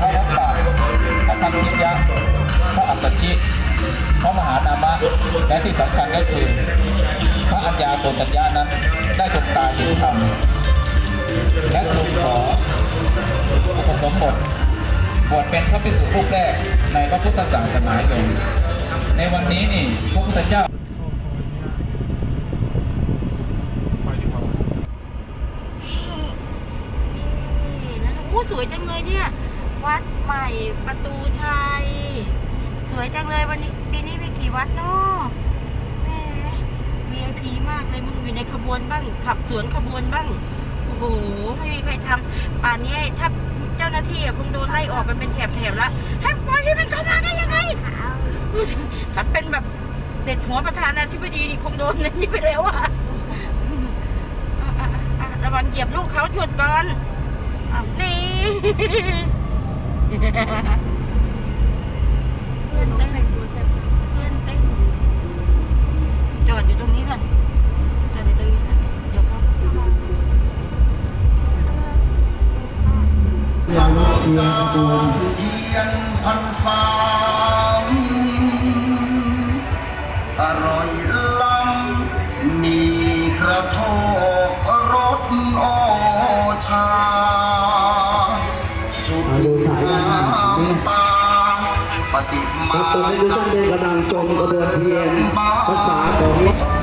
พระวัดป่าพระพันธิยะพระอัสสชิพระมหานามะและที่สำคัญก็คือ พระอัญญาโกตัญญานั้นได้ดวงตาเห็นธรรมและทูลขออุปสมบทบวชเป็นพระภิกษุรูปแรกในพระพุทธศาสนาเลยในวันนี้นี่พระพุทธเจ้าสวยจังเลยเนี่ย วัดใหม่ประตูชัย สวยจังเลยวันนี้ปีนี้มีกี่วัดเนาะแหม VIP มากเลยมึงอยู่ในขบวนบ้าง ขับสวนขบวนบ้าง โอ้โห ไม่มีใครทำป่านนี้ถ้าเจ้าหน้าที่คงโดนไล่ออกกันเป็นแถบๆแล้วให้ปล่อยให้มันเข้ามาได้ยังไงถ้าเป็นแบบเด็ดหัวประธานาธิบดีคงโดนในนี้ไปแล้วอะอะระวังเหยียบลูกเขาหยุดก่อนนี่ เพื่อนเต้นเพื่อนเต้นจอดอยู่ตรงนี้ก่อนจอดอยู่ตรงนี้ก่อนเดี๋ยวเขายังเพียงตูนเทียนพันสามอร่อยล้ำมีกระทอ ครัมาบตอนนี้ทุกท่านได้กำลังชมกระบวนเทียนภาษาของ